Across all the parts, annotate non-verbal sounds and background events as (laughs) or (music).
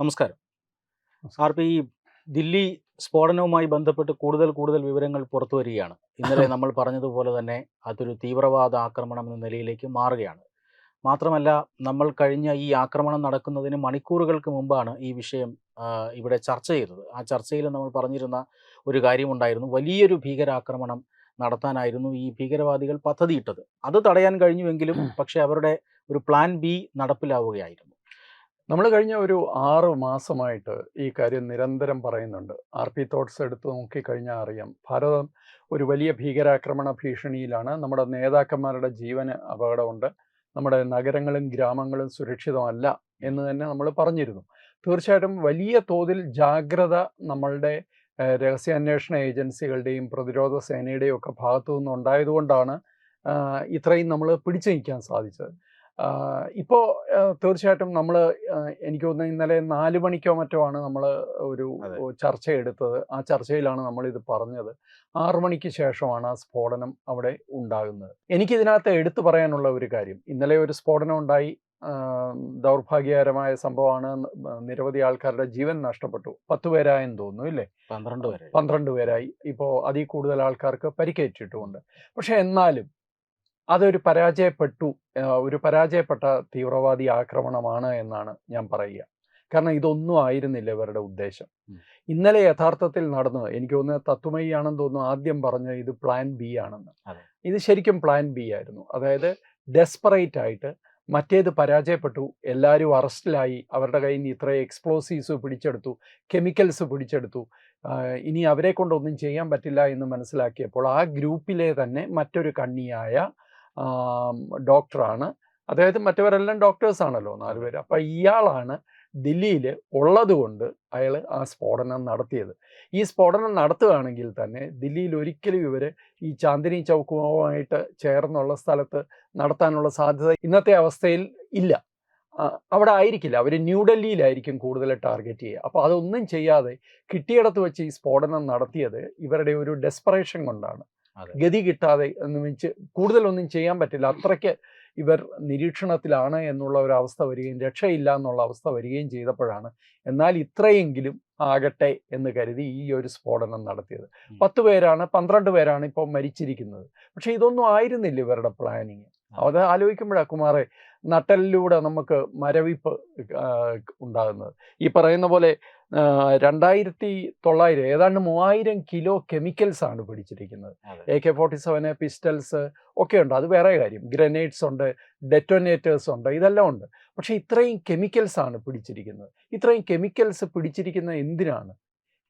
നമസ്കാരം. സാർ ഇപ്പോൾ ഈ ദില്ലി സ്ഫോടനവുമായി ബന്ധപ്പെട്ട് കൂടുതൽ കൂടുതൽ വിവരങ്ങൾ പുറത്തു വരികയാണ്. ഇന്നലെ (laughs) നമ്മൾ പറഞ്ഞതുപോലെ തന്നെ അതൊരു തീവ്രവാദ ആക്രമണം എന്ന നിലയിലേക്ക് മാറുകയാണ്. മാത്രമല്ല നമ്മൾ കഴിഞ്ഞ ഈ ആക്രമണം നടക്കുന്നതിന് മണിക്കൂറുകൾക്ക് മുമ്പാണ് ഈ വിഷയം ഇവിടെ ചർച്ച ചെയ്തത്. ആ ചർച്ചയിൽ നമ്മൾ പറഞ്ഞിരുന്ന ഒരു കാര്യമുണ്ടായിരുന്നു. വലിയൊരു ഭീകരാക്രമണം നടത്താനായിരുന്നു ഈ ഭീകരവാദികൾ പദ്ധതിയിട്ടത്. അത് തടയാൻ കഴിഞ്ഞുവെങ്കിലും പക്ഷേ അവരുടെ ഒരു പ്ലാൻ ബി നടപ്പിലാവുകയായിരുന്നു. നമ്മൾ കഴിഞ്ഞ ഒരു ആറ് മാസമായിട്ട് ഈ കാര്യം നിരന്തരം പറയുന്നുണ്ട്. ആർ പി തോട്ട്സ് എടുത്ത് നോക്കിക്കഴിഞ്ഞാൽ അറിയാം. ഭാരതം ഒരു വലിയ ഭീകരാക്രമണ ഭീഷണിയിലാണ്. നമ്മുടെ നേതാക്കന്മാരുടെ ജീവന് അപകടമുണ്ട്. നമ്മുടെ നഗരങ്ങളും ഗ്രാമങ്ങളും സുരക്ഷിതമല്ല എന്ന് തന്നെ നമ്മൾ പറഞ്ഞിരുന്നു. തീർച്ചയായിട്ടും വലിയ തോതിൽ ജാഗ്രത നമ്മളുടെ രഹസ്യാന്വേഷണ ഏജൻസികളുടെയും പ്രതിരോധ സേനയുടെയും ഒക്കെ ഭാഗത്തു നിന്നുണ്ടായതുകൊണ്ടാണ് ഇത്രയും നമ്മൾ പിടിച്ചു നിൽക്കാൻ സാധിച്ചത്. ഇപ്പോൾ തീർച്ചയായിട്ടും നമ്മൾ എനിക്ക് തോന്നുന്നു ഇന്നലെ നാല് മണിക്കോ മറ്റോ ആണ് നമ്മൾ ഒരു ചർച്ച എടുത്തത് ആ ചർച്ചയിലാണ് നമ്മൾ ഇത് പറഞ്ഞത്. ആറു മണിക്ക് ശേഷമാണ് ആ സ്ഫോടനം അവിടെ ഉണ്ടാകുന്നത്. എനിക്ക് എനിക്കിതിനകത്ത് എടുത്തു പറയാനുള്ള ഒരു കാര്യം. ഇന്നലെ ഒരു സ്ഫോടനം ഉണ്ടായി. ദൗർഭാഗ്യകരമായ സംഭവമാണ്. നിരവധി ആൾക്കാരുടെ ജീവൻ നഷ്ടപ്പെട്ടു. പത്ത് പേരായെന്ന് തോന്നുന്നു ഇല്ലേ? പന്ത്രണ്ട് വരെ പന്ത്രണ്ട് പേരായി. ഇപ്പോൾ അതിൽ കൂടുതൽ ആൾക്കാർക്ക് പരിക്കേറ്റിട്ടുമുണ്ട്. പക്ഷെ എന്നാലും അതൊരു പരാജയപ്പെട്ടു. ഒരു പരാജയപ്പെട്ട തീവ്രവാദി ആക്രമണമാണ് എന്നാണ് ഞാൻ പറയുക. കാരണം ഇതൊന്നും ആയിരുന്നില്ല ഇവരുടെ ഉദ്ദേശം. ഇന്നലെ യഥാർത്ഥത്തിൽ നടന്നത് എനിക്ക് തോന്നുന്നത് തത്വമയി ആണെന്ന് തോന്നുന്നു ആദ്യം പറഞ്ഞ ഇത് പ്ലാൻ ബി ആണെന്ന്. ഇത് ശരിക്കും പ്ലാൻ ബി ആയിരുന്നു. അതായത് ഡെസ്പറേറ്റ് ആയിട്ട് മറ്റേത് പരാജയപ്പെട്ടു. എല്ലാവരും അറസ്റ്റിലായി. അവരുടെ കയ്യിൽ നിന്ന് ഇത്ര എക്സ്പ്ലോസീവ്സ് പിടിച്ചെടുത്തു. കെമിക്കൽസ് പിടിച്ചെടുത്തു. ഇനി അവരെ കൊണ്ടൊന്നും ചെയ്യാൻ പറ്റില്ല എന്ന് മനസ്സിലാക്കിയപ്പോൾ ആ ഗ്രൂപ്പിലെ തന്നെ മറ്റൊരു കണ്ണിയായ ഡോക്ടറാണ്. അദ്ദേഹത്തിന് മറ്റവരെല്ലാം ഡോക്ടേഴ്സ് ആണല്ലോ നാലുപേര്. അപ്പം ഇയാളാണ് ദില്ലിയിൽ ഉള്ളതുകൊണ്ട് അയാൾ ആ സ്ഫോടനം നടത്തിയത്. ഈ സ്ഫോടനം നടത്തുകയാണെങ്കിൽ തന്നെ ദില്ലിയിൽ ഒരിക്കലും ഇവർ ഈ ചാന്ദിനി ചൗക്കുമായിട്ട് ചേർന്നുള്ള സ്ഥലത്ത് നടത്താനുള്ള സാധ്യത ഇന്നത്തെ അവസ്ഥയിൽ ഇല്ല. അവിടെ ആയിരിക്കില്ല. അവർ ന്യൂഡൽഹിയിലായിരിക്കും കൂടുതൽ ടാർഗറ്റ് ചെയ്യുക. അപ്പോൾ അതൊന്നും ചെയ്യാതെ കിട്ടിയിടത്ത് വെച്ച് ഈ സ്ഫോടനം നടത്തിയത് ഇവരുടെ ഒരു ഡെസ്പറേഷൻ കൊണ്ടാണ്. ഗതി കിട്ടാതെ എന്ന് വെച്ച് കൂടുതലൊന്നും ചെയ്യാൻ പറ്റില്ല. അത്രയ്ക്ക് ഇവർ നിരീക്ഷണത്തിലാണ് എന്നുള്ള ഒരു അവസ്ഥ വരികയും രക്ഷയില്ല എന്നുള്ള അവസ്ഥ വരികയും ചെയ്തപ്പോഴാണ് എന്നാൽ ഇത്രയെങ്കിലും ആകട്ടെ എന്ന് കരുതി ഈ ഒരു സ്ഫോടനം നടത്തിയത്. പത്ത് പേരാണ് പന്ത്രണ്ട് പേരാണ് ഇപ്പോൾ മരിച്ചിരിക്കുന്നത്. പക്ഷേ ഇതൊന്നും ആയിരുന്നില്ല ഇവരുടെ പ്ലാനിങ്. അത്. ആലോചിക്കുമ്പോഴാണ് കുമാറെ നട്ടലിലൂടെ നമുക്ക് മരവിപ്പ് ഉണ്ടാകുന്നത്. ഈ പറയുന്ന പോലെ രണ്ടായിരത്തി തൊള്ളായിരം ഏതാണ്ട് മൂവായിരം കിലോ കെമിക്കൽസ് ആണ് പിടിച്ചിരിക്കുന്നത്. A K forty seven pistols ഒക്കെ ഉണ്ട്. അത് വേറെ കാര്യം. ഗ്രനേഡ്സ് ഉണ്ട് ഡെറ്റോനേറ്റേഴ്സ് ഉണ്ട് ഇതെല്ലാം ഉണ്ട്. പക്ഷേ ഇത്രയും കെമിക്കൽസ് ആണ് പിടിച്ചിരിക്കുന്നത്. ഇത്രയും കെമിക്കൽസ് പിടിച്ചിരിക്കുന്നത് എന്തിനാണ്?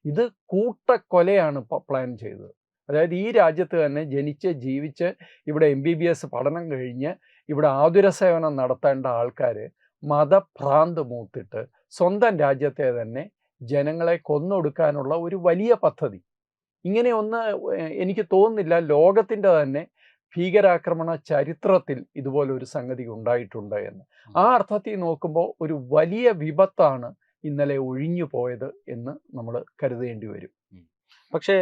ഇത് കൂട്ടക്കൊലയാണ് പ്ലാൻ ചെയ്തത്. അതായത് ഈ രാജ്യത്ത് തന്നെ ജനിച്ച് ജീവിച്ച് ഇവിടെ എം ബി ബി എസ് പഠനം കഴിഞ്ഞ് ഇവിടെ ആതുര സേവനം നടത്തേണ്ട ആൾക്കാർ മതഭ്രാന്ത് മൂത്തിട്ട് സ്വന്തം രാജ്യത്തെ തന്നെ ജനങ്ങളെ കൊന്നൊടുക്കാനുള്ള ഒരു വലിയ പദ്ധതി. ഇങ്ങനെ ഒന്ന് എനിക്ക് തോന്നുന്നില്ല ലോകത്തിന്റെ തന്നെ ഭീകരാക്രമണ ചരിത്രത്തിൽ ഇതുപോലൊരു സംഗതി ഉണ്ടായിട്ടുണ്ട് എന്ന്. ആ അർത്ഥത്തിൽ നോക്കുമ്പോൾ ഒരു വലിയ വിപത്താണ് ഇന്നലെ ഒഴിഞ്ഞു പോയത് എന്ന് നമ്മൾ കരുതേണ്ടി വരും. പക്ഷേ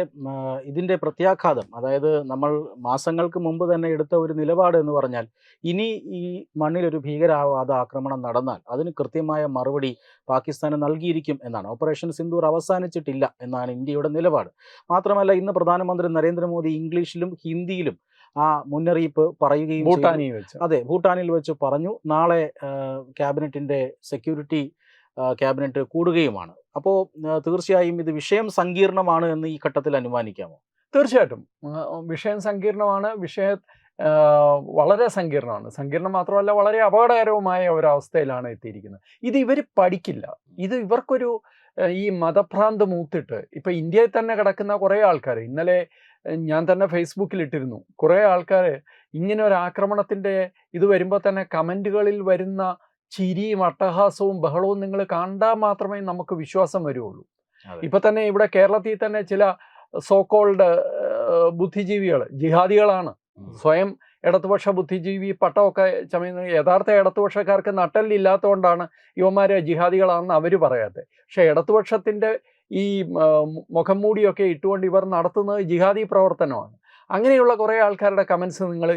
ഇതിന്റെ പ്രത്യാഘാതം അതായത് നമ്മൾ മാസങ്ങൾക്ക് മുമ്പ് തന്നെ എടുത്ത ഒരു നിലപാട് എന്ന് പറഞ്ഞാൽ ഇനി ഈ മണ്ണിൽ ഒരു ഭീകരവാദ ആക്രമണം നടന്നാൽ അതിന് കൃത്യമായ മറുപടി പാകിസ്ഥാന് നൽകിയിരിക്കും എന്നാണ്. ഓപ്പറേഷൻ സിന്ദൂർ അവസാനിച്ചിട്ടില്ല എന്നാണ് ഇന്ത്യയുടെ നിലപാട്. മാത്രമല്ല ഇന്ന് പ്രധാനമന്ത്രി നരേന്ദ്രമോദി ഇംഗ്ലീഷിലും ഹിന്ദിയിലും ആ മുന്നറിയിപ്പ് പറയുകയും ഭൂട്ടാനിൽ വെച്ച്. അതെ ഭൂട്ടാനിൽ വെച്ച് പറഞ്ഞു. നാളെ ക്യാബിനറ്റിന്റെ സെക്യൂരിറ്റി ക്യാബിനറ്റ് കൂടുകയുമാണ്. അപ്പോൾ തീർച്ചയായും ഇത് വിഷയം സങ്കീർണമാണ് എന്ന് ഈ ഘട്ടത്തിൽ അനുമാനിക്കാമോ? തീർച്ചയായിട്ടും. വിഷയം സങ്കീർണമാണ്. വിഷയ വളരെ സങ്കീർണമാണ്. സങ്കീർണം മാത്രമല്ല വളരെ അപകടകരവുമായ ഒരവസ്ഥയിലാണ് എത്തിയിരിക്കുന്നത്. ഇത് ഇവർ പഠിക്കില്ല. ഇത് ഇവർക്കൊരു ഈ മതഭ്രാന്ത് മൂത്തിട്ട് ഇപ്പം ഇന്ത്യയിൽ തന്നെ കിടക്കുന്ന കുറേ ആൾക്കാർ ഇന്നലെ ഞാൻ തന്നെ ഫേസ്ബുക്കിൽ ഇട്ടിരുന്നു. കുറേ ആൾക്കാർ ഇങ്ങനെ ഒരു ആക്രമണത്തിന്റെ ഇത് വരുമ്പോൾ തന്നെ കമന്റുകളിൽ വരുന്ന ചിരിയും അട്ടഹാസവും ബഹളവും നിങ്ങൾ കണ്ടാൽ മാത്രമേ നമുക്ക് വിശ്വാസം വരുള്ളൂ. ഇപ്പൊ തന്നെ ഇവിടെ കേരളത്തിൽ തന്നെ ചില സോക്കോൾഡ് ബുദ്ധിജീവികൾ ജിഹാദികളാണ്. സ്വയം ഇടതുപക്ഷ ബുദ്ധിജീവി പട്ടമൊക്കെ ചമയുന്ന യഥാർത്ഥ ഇടതുപക്ഷക്കാർക്ക് നട്ടലില്ലാത്തതുകൊണ്ടാണ് യുവമാരെ ജിഹാദികളാണെന്ന് അവർ പറയാത്തത് പക്ഷെ ഇടതുപക്ഷത്തിന്റെ ഈ മുഖം മൂടിയൊക്കെ ഇട്ടുകൊണ്ട് ഇവർ നടത്തുന്നത് ജിഹാദി പ്രവർത്തനമാണ് അങ്ങനെയുള്ള കുറേ ആൾക്കാരുടെ കമൻസ് നിങ്ങൾ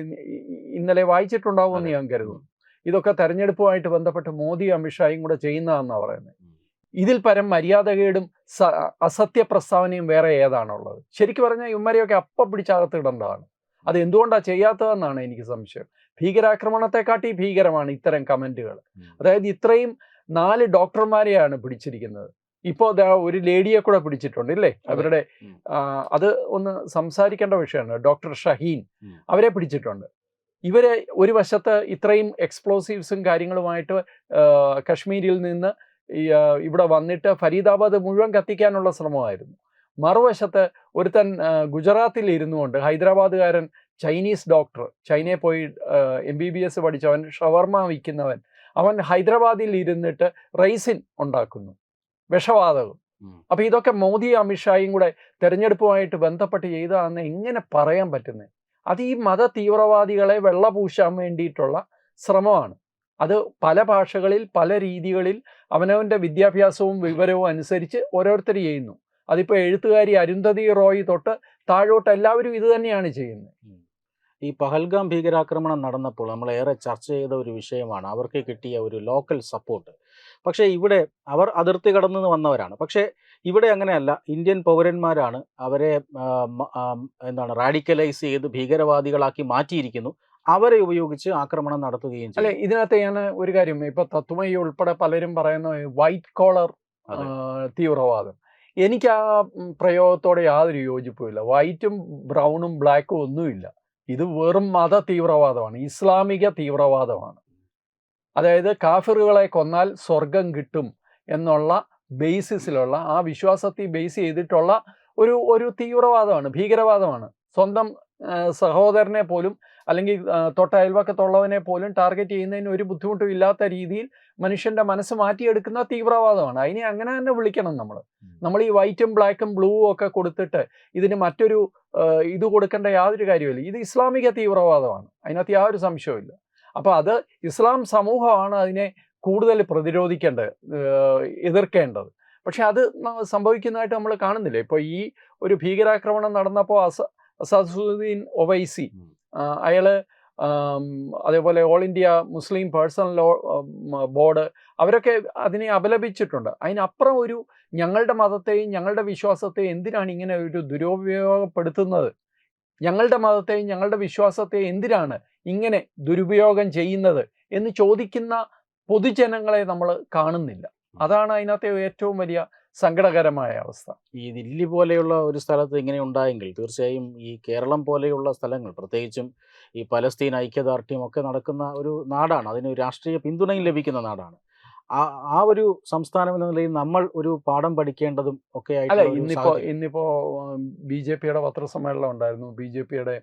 ഇന്നലെ വായിച്ചിട്ടുണ്ടാവുമെന്ന്. ഞാൻ കരുതുന്നു ഇതൊക്കെ തെരഞ്ഞെടുപ്പുമായിട്ട് ബന്ധപ്പെട്ട് മോദി അമിത്ഷായും കൂടെ ചെയ്യുന്നതെന്നാണ് പറയുന്നത്. ഇതിൽ പരം മര്യാദകേടും സ- അസത്യ പ്രസ്താവനയും വേറെ ഏതാണുള്ളത്? ശരിക്കും പറഞ്ഞാൽ ഇവന്മാരെയൊക്കെ അപ്പ പിടിച്ചകത്ത് ഇടേണ്ടതാണ്. അത് എന്തുകൊണ്ടാണ് ചെയ്യാത്തതെന്നാണ് എനിക്ക് സംശയം. ഭീകരാക്രമണത്തെക്കാട്ടി ഭീകരമാണ് ഇത്തരം കമന്റുകൾ. അതായത് ഇത്രയും നാല് ഡോക്ടർമാരെയാണ് പിടിച്ചിരിക്കുന്നത്. ഇപ്പോൾ ഒരു ലേഡിയെ കൂടെ പിടിച്ചിട്ടുണ്ട് ഇല്ലേ? അവരുടെ അത് ഒന്ന് സംസാരിക്കേണ്ട വിഷയമാണ്. ഡോക്ടർ ഷഹീൻ അവരെ പിടിച്ചിട്ടുണ്ട്. ഇവരെ ഒരു വശത്ത് ഇത്രയും എക്സ്പ്ലോസീവ്സും കാര്യങ്ങളുമായിട്ട് കാശ്മീരിൽ നിന്ന് ഇവിടെ വന്നിട്ട് ഫരീദാബാദ് മുഴുവൻ കത്തിക്കാനുള്ള ശ്രമമായിരുന്നു. മറുവശത്ത് ഒരുത്തൻ ഗുജറാത്തിൽ ഇരുന്നു കൊണ്ട് ഹൈദരാബാദുകാരൻ ചൈനീസ് ഡോക്ടർ ചൈനയിൽ പോയി എം ബി ബി എസ് പഠിച്ചവൻ ഷവർമ വിൽക്കുന്നവൻ അവൻ ഹൈദരാബാദിൽ ഇരുന്നിട്ട് റൈസിൻ ഉണ്ടാക്കുന്നു വിഷവാതകം. അപ്പോൾ അപ്പൊ ഇതൊക്കെ മോദി അമിത്ഷായും കൂടെ തെരഞ്ഞെടുപ്പുമായിട്ട് ബന്ധപ്പെട്ട് ചെയ്തതാണെന്ന് എങ്ങനെ പറയാൻ പറ്റുന്നത് അത് ഈ മത തീവ്രവാദികളെ വെള്ളപൂശാൻ വേണ്ടിയിട്ടുള്ള ശ്രമമാണ്. അത് പല ഭാഷകളിൽ പല രീതികളിൽ അവനവന്റെ വിദ്യാഭ്യാസവും വിവരവും അനുസരിച്ച് ഓരോരുത്തർ ചെയ്യുന്നു. അതിപ്പോൾ എഴുത്തുകാരി അരുന്ധതി റോയി തൊട്ട് താഴോട്ട് എല്ലാവരും ഇത് തന്നെയാണ് ചെയ്യുന്നത്. ഈ പഹൽഗാം ഭീകരാക്രമണം നടന്നപ്പോൾ നമ്മൾ ഏറെ ചർച്ച ചെയ്ത ഒരു വിഷയമാണ് അവർക്ക് കിട്ടിയ ഒരു ലോക്കൽ സപ്പോർട്ട്. പക്ഷേ ഇവിടെ അവർ അതിർത്തി കടന്നു വന്നവരാണ്. പക്ഷേ ഇവിടെ അങ്ങനെയല്ല. ഇന്ത്യൻ പൗരന്മാരാണ് അവരെ എന്താണ് റാഡിക്കലൈസ് ചെയ്ത് ഭീകരവാദികളാക്കി മാറ്റിയിരിക്കുന്നു. അവരെ ഉപയോഗിച്ച് ആക്രമണം നടത്തുകയും അല്ലെ ഇതിനകത്ത് ഞാൻ ഒരു കാര്യം ഇപ്പൊ തത്വമയി ഉൾപ്പെടെ പലരും പറയുന്ന വൈറ്റ് കോളർ തീവ്രവാദം. എനിക്ക് ആ പ്രയോഗത്തോടെ യാതൊരു യോജിപ്പുമില്ല. വൈറ്റും ബ്രൗണും ബ്ലാക്കും ഒന്നുമില്ല. ഇത് വെറും മത തീവ്രവാദമാണ്. ഇസ്ലാമിക തീവ്രവാദമാണ്. അതായത് കാഫിറുകളെ കൊന്നാൽ സ്വർഗം കിട്ടും എന്നുള്ള ബേസിസിലുള്ള ആ വിശ്വാസത്തെ ബേസ് ചെയ്തിട്ടുള്ള ഒരു ഒരു തീവ്രവാദമാണ് ഭീകരവാദമാണ്. സ്വന്തം സഹോദരനെ പോലും അല്ലെങ്കിൽ തൊട്ട അയൽവക്കത്തുള്ളവനെ പോലും ടാർഗറ്റ് ചെയ്യുന്നതിന് ഒരു ബുദ്ധിമുട്ടും ഇല്ലാത്ത രീതിയിൽ മനുഷ്യന്റെ മനസ്സ് മാറ്റിയെടുക്കുന്ന തീവ്രവാദമാണ്. അതിനെ അങ്ങനെ തന്നെ വിളിക്കണം നമ്മൾ നമ്മൾ ഈ വൈറ്റും ബ്ലാക്കും ബ്ലൂവും ഒക്കെ കൊടുത്തിട്ട് ഇതിന് മറ്റൊരു ഇത് കൊടുക്കേണ്ട യാതൊരു കാര്യമില്ല ഇത് ഇസ്ലാമിക തീവ്രവാദമാണ്. അതിനകത്ത് യാതൊരു സംശയവുമില്ല. അപ്പോൾ അത് ഇസ്ലാം സമൂഹമാണ് അതിനെ കൂടുതൽ പ്രതിരോധിക്കേണ്ടത് എതിർക്കേണ്ടത്. പക്ഷെ അത് സംഭവിക്കുന്നതായിട്ട് നമ്മൾ കാണുന്നില്ല? ഇപ്പോൾ ഈ ഒരു ഭീകരാക്രമണം നടന്നപ്പോൾ അസ അസദുദ്ദീൻ ഒവൈസി അയാൾ അതേപോലെ all India Muslim personal law board അവരൊക്കെ അതിനെ അപലപിച്ചിട്ടുണ്ട്. അതിനപ്പുറം ഒരു ഞങ്ങളുടെ മതത്തെയും ഞങ്ങളുടെ വിശ്വാസത്തെയും എന്തിനാണ് ഇങ്ങനെ ഒരു ദുരുപയോഗപ്പെടുത്തുന്നത്? ഞങ്ങളുടെ മതത്തെയും ഞങ്ങളുടെ വിശ്വാസത്തെയും എന്തിനാണ് ഇങ്ങനെ ദുരുപയോഗം ചെയ്യുന്നത് എന്ന് ചോദിക്കുന്ന പൊതുജനങ്ങളെ നമ്മൾ കാണുന്നില്ല. അതാണ് അതിനകത്തെ ഏറ്റവും വലിയ സങ്കടകരമായ അവസ്ഥ. ഈ ദില്ലി പോലെയുള്ള ഒരു സ്ഥലത്ത് ഇങ്ങനെ ഉണ്ടായെങ്കിൽ തീർച്ചയായും ഈ കേരളം പോലെയുള്ള സ്ഥലങ്ങൾ പ്രത്യേകിച്ചും ഈ പലസ്തീൻ ഐക്യദാർഢ്യം ഒക്കെ നടക്കുന്ന ഒരു നാടാണ്. അതിന് രാഷ്ട്രീയ പിന്തുണയും ലഭിക്കുന്ന നാടാണ്. ആ ആ ഒരു സംസ്ഥാനം എന്ന നിലയിൽ നമ്മൾ ഒരു പാഠം പഠിക്കേണ്ടതും ഒക്കെ അല്ല ഇന്നിപ്പോ ഇന്നിപ്പോ ബി ജെ പിയുടെ പത്രസമ്മേളനം ഉണ്ടായിരുന്നു. ബി ജെ പിയുടെ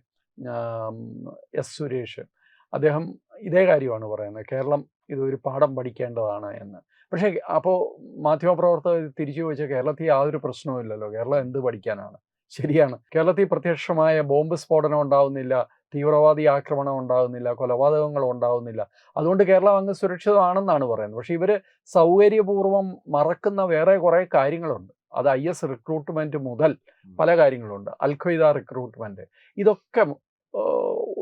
എസ് സുരേഷ്. അദ്ദേഹം ഇതേ കാര്യമാണ് പറയുന്നത്. കേരളം ഇതൊരു പാഠം പഠിക്കേണ്ടതാണ് എന്ന്. പക്ഷേ അപ്പോൾ മാധ്യമപ്രവർത്തകർ തിരിച്ചു ചോദിച്ചാൽ കേരളത്തിൽ യാതൊരു പ്രശ്നവുമില്ലല്ലോ കേരളം എന്ത് പഠിക്കാനാണ്? ശരിയാണ്. കേരളത്തിൽ പ്രത്യക്ഷമായ ബോംബ് സ്ഫോടനം ഉണ്ടാവുന്നില്ല തീവ്രവാദി ആക്രമണം ഉണ്ടാകുന്നില്ല കൊലപാതകങ്ങൾ ഉണ്ടാകുന്നില്ല അതുകൊണ്ട് കേരളം അങ്ങ് സുരക്ഷിതമാണെന്നാണ് പറയുന്നത്. പക്ഷേ ഇവർ സൗകര്യപൂർവം മറക്കുന്ന വേറെ കുറേ കാര്യങ്ങളുണ്ട്. അത് ഐ എസ് റിക്രൂട്ട്മെന്റ് മുതൽ പല കാര്യങ്ങളുണ്ട്. അൽഖയ്ദ റിക്രൂട്ട്മെന്റ് ഇതൊക്കെ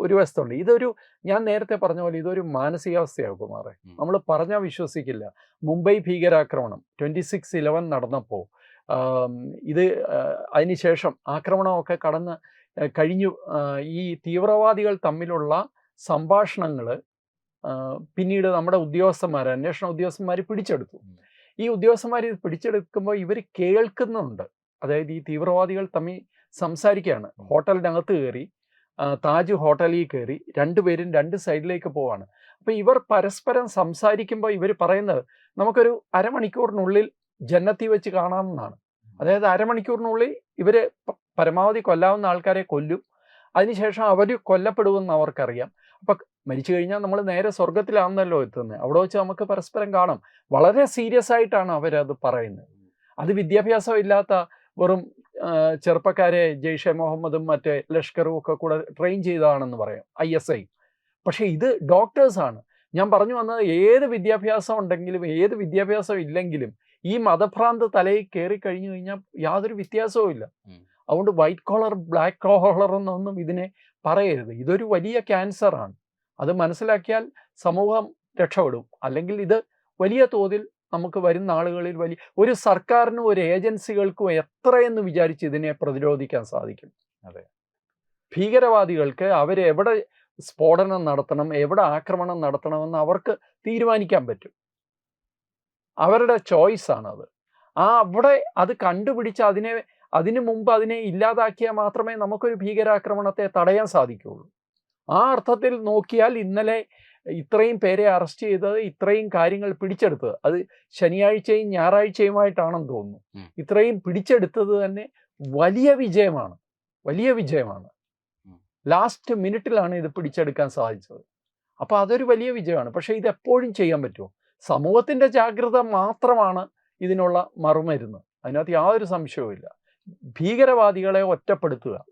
ഒരു വശത്തുണ്ട്. ഇതൊരു ഞാൻ നേരത്തെ പറഞ്ഞ പോലെ ഇതൊരു മാനസികാവസ്ഥയാണ് കുമാറെ. നമ്മൾ പറഞ്ഞാൽ വിശ്വസിക്കില്ല. മുംബൈ ഭീകരാക്രമണം ട്വന്റി സിക്സ് ഇലവൻ നടന്നപ്പോൾ ഇത് അതിനുശേഷം ആക്രമണമൊക്കെ കടന്ന് കഴിഞ്ഞു. ഈ തീവ്രവാദികൾ തമ്മിലുള്ള സംഭാഷണങ്ങൾ പിന്നീട് നമ്മുടെ ഉദ്യോഗസ്ഥന്മാർ അന്വേഷണ ഉദ്യോഗസ്ഥന്മാർ പിടിച്ചെടുത്തു. ഈ ഉദ്യോഗസ്ഥന്മാർ ഇത് പിടിച്ചെടുക്കുമ്പോൾ ഇവർ കേൾക്കുന്നുണ്ട്. അതായത് ഈ തീവ്രവാദികൾ തമ്മിൽ സംസാരിക്കുകയാണ്. ഹോട്ടലിനകത്ത് കയറി താജ് ഹോട്ടലിൽ കയറി രണ്ടുപേരും രണ്ട് സൈഡിലേക്ക് പോവാണ്. അപ്പോൾ ഇവർ പരസ്പരം സംസാരിക്കുമ്പോൾ ഇവർ പറയുന്നത് നമുക്കൊരു അരമണിക്കൂറിനുള്ളിൽ ജന്നത്തി വെച്ച് കാണാമെന്നാണ് അതായത് അരമണിക്കൂറിനുള്ളിൽ ഇവർ പരമാവധി കൊല്ലാവുന്ന ആൾക്കാരെ കൊല്ലും. അതിനുശേഷം അവർ കൊല്ലപ്പെടുമെന്ന് അവർക്കറിയാം. അപ്പം മരിച്ചു കഴിഞ്ഞാൽ നമ്മൾ നേരെ സ്വർഗത്തിലാണെന്നല്ലോ എത്തുന്നത് അവിടെ വെച്ച് നമുക്ക് പരസ്പരം കാണാം. വളരെ സീരിയസ് ആയിട്ടാണ് അവരത് പറയുന്നത്. അത് വിദ്യാഭ്യാസം ഇല്ലാത്ത വെറും ചെറുപ്പക്കാരെ ജെയ്ഷെ മുഹമ്മദും മറ്റേ ലഷ്കറും ഒക്കെ കൂടെ ട്രെയിൻ ചെയ്തതാണെന്ന് പറയാം ഐ എസ് ഐ പക്ഷേ ഇത് ഡോക്ടേഴ്സാണ് ഞാൻ പറഞ്ഞു വന്നത് ഏത് വിദ്യാഭ്യാസം ഉണ്ടെങ്കിലും ഏത് വിദ്യാഭ്യാസം ഇല്ലെങ്കിലും ഈ മതഭ്രാന്ത് തലയിൽ കയറി കഴിഞ്ഞു കഴിഞ്ഞാൽ യാതൊരു വ്യത്യാസവും ഇല്ല. അതുകൊണ്ട് വൈറ്റ് കോളർ ബ്ലാക്ക് കോളർ എന്നൊന്നും ഇതിനെ പറയരുത്. ഇതൊരു വലിയ ക്യാൻസറാണ് അത് മനസ്സിലാക്കിയാൽ സമൂഹം രക്ഷപ്പെടും. അല്ലെങ്കിൽ ഇത് വലിയ തോതിൽ നമുക്ക് വരുന്ന ആളുകളിൽ വലിയ ഒരു സർക്കാരിനും ഒരു ഏജൻസികൾക്കും എത്രയെന്ന് വിചാരിച്ച് ഇതിനെ പ്രതിരോധിക്കാൻ സാധിക്കും? അതെ. ഭീകരവാദികൾക്ക് അവരെവിടെ സ്ഫോടനം നടത്തണം എവിടെ ആക്രമണം നടത്തണമെന്ന് അവർക്ക് തീരുമാനിക്കാൻ പറ്റും. അവരുടെ ചോയ്സ് ആണത് ആ അവിടെ അത് കണ്ടുപിടിച്ച് അതിനെ അതിനു മുമ്പ് അതിനെ ഇല്ലാതാക്കിയാൽ മാത്രമേ നമുക്കൊരു ഭീകരാക്രമണത്തെ തടയാൻ സാധിക്കുകയുള്ളൂ. ആ അർത്ഥത്തിൽ നോക്കിയാൽ ഇന്നലെ ഇത്രയും പേരെ അറസ്റ്റ് ചെയ്തത് ഇത്രയും കാര്യങ്ങൾ പിടിച്ചെടുത്തത്. അത് ശനിയാഴ്ചയും ഞായറാഴ്ചയുമായിട്ടാണെന്ന് തോന്നുന്നു. ഇത്രയും പിടിച്ചെടുത്തത് തന്നെ വലിയ വിജയമാണ്. വലിയ വിജയമാണ്. ലാസ്റ്റ് മിനിറ്റിലാണ് ഇത് പിടിച്ചെടുക്കാൻ സാധിച്ചത്. അപ്പോൾ അതൊരു വലിയ വിജയമാണ്. പക്ഷേ ഇത് എപ്പോഴും ചെയ്യാൻ പറ്റുമോ? സമൂഹത്തിന്റെ ജാഗ്രത മാത്രമാണ് ഇതിനുള്ള മറുമരുന്ന്. അതിനകത്ത് യാതൊരു സംശയവുമില്ല. ഭീകരവാദികളെ ഒറ്റപ്പെടുത്തുക.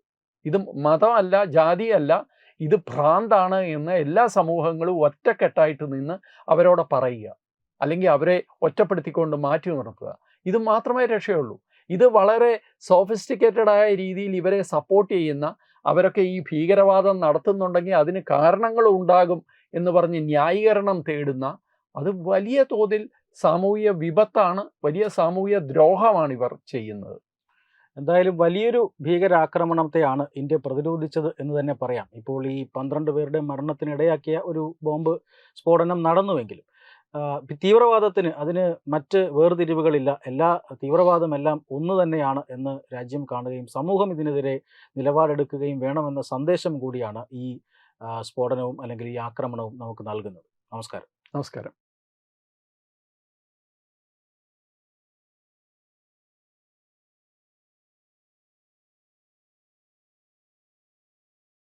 ഇത് മതമല്ല ജാതിയല്ല ഇത് ഭ്രാന്താണ് എന്ന് എല്ലാ സമൂഹങ്ങളും ഒറ്റക്കെട്ടായിട്ട് നിന്ന് അവരോട് പറയുക. അല്ലെങ്കിൽ അവരെ ഒറ്റപ്പെടുത്തിക്കൊണ്ട് മാറ്റി നിർത്തുക. ഇത് മാത്രമേ രക്ഷയുള്ളൂ. ഇത് വളരെ സോഫിസ്റ്റിക്കേറ്റഡ് ആയ രീതിയിൽ ഇവരെ സപ്പോർട്ട് ചെയ്യുന്ന അവരൊക്കെ ഈ ഭീകരവാദം നടത്തുന്നുണ്ടെങ്കിൽ അതിന് കാരണങ്ങൾ ഉണ്ടാകും എന്ന് പറഞ്ഞ് ന്യായീകരണം തേടുന്ന അത് വലിയ തോതിൽ സാമൂഹിക വിപത്താണ് വലിയ സാമൂഹിക ദ്രോഹമാണ് ഇവർ ചെയ്യുന്നത്. എന്തായാലും വലിയൊരു ഭീകരാക്രമണത്തെയാണ് ഇന്ത്യ പ്രതിരോധിച്ചത് എന്ന് തന്നെ പറയാം. ഇപ്പോൾ ഈ പന്ത്രണ്ട് പേരുടെ മരണത്തിനിടയാക്കിയ ഒരു ബോംബ് സ്ഫോടനം നടന്നുവെങ്കിലും തീവ്രവാദത്തിന് അതിന് മറ്റ് വേർതിരിവുകളില്ല. എല്ലാ തീവ്രവാദമെല്ലാം ഒന്ന് തന്നെയാണ് എന്ന് രാജ്യം കാണുകയും സമൂഹം ഇതിനെതിരെ നിലപാടെടുക്കുകയും വേണമെന്ന സന്ദേശം കൂടിയാണ് ഈ സ്ഫോടനവും അല്ലെങ്കിൽ ഈ ആക്രമണവും നമുക്ക് നൽകുന്നത്. നമസ്കാരം. നമസ്കാരം.